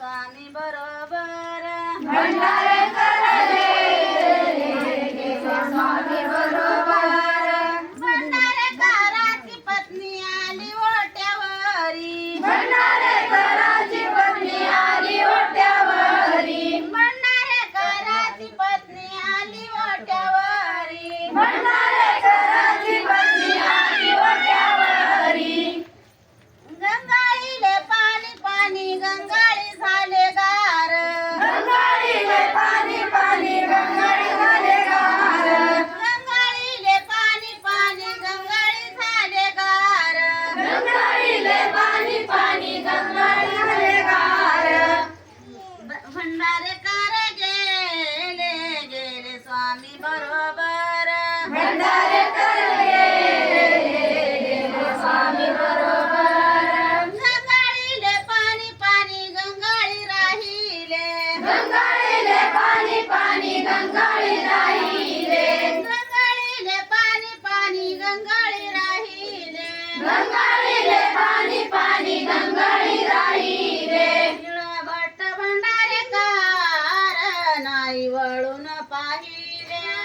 माणसानी बरोबर cara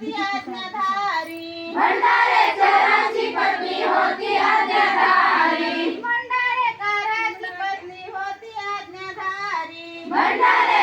होती आज्ञाधारी भंडारे चराची पत्नी होती आज्ञाधारी भंडारे कराची पत्नी होती आज्ञाधारी भंडारे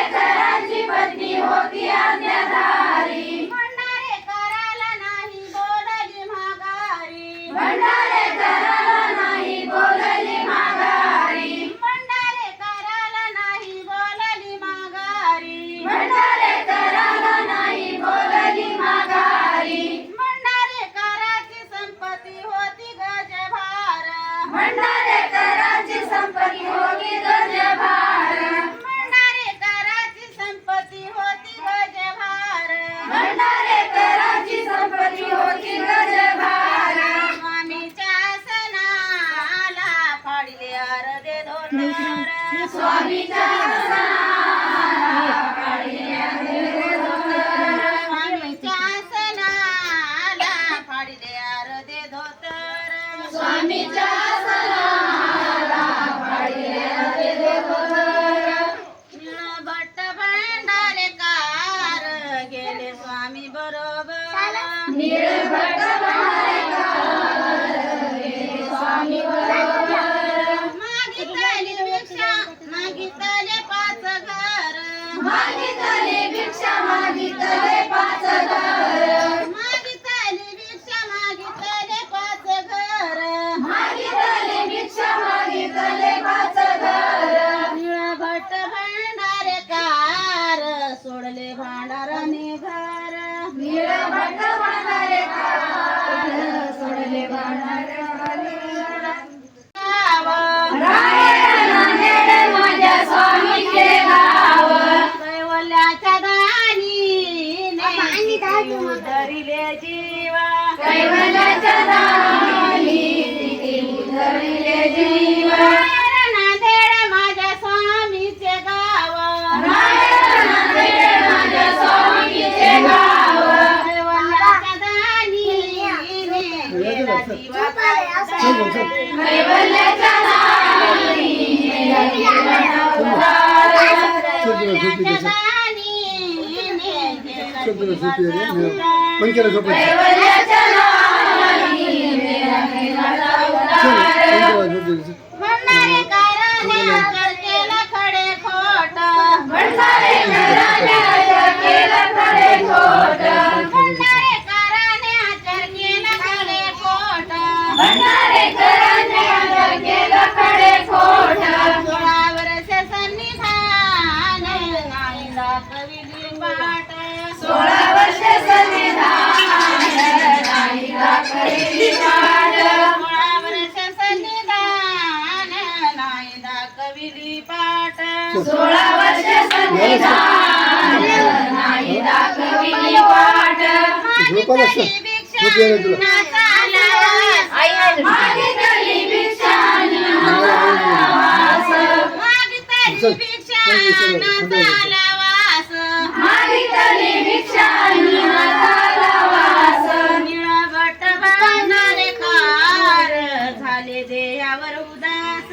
स्वामी स्वामी ನಕ್ಷತ್ರ ಜೊತೆಯಲ್ಲಿ ಪಂಚರ ಜೊತೆ ಚಲೋ सोळा वर्ष संविधान. नाही दाखवली वाट. झोपायला सांग. झोप यायला तुला. मागितली भिक्षा वास चल, चल, चल, चल. मागितली भिक्षा वास निळभट बांधारे खार. झाले देयावर उदास.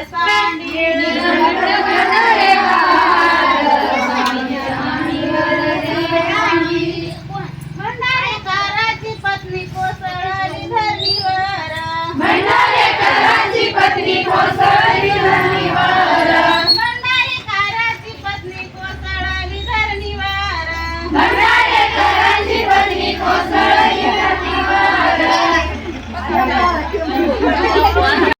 expanding. expanding. expanding. expanding. expanding. expanding.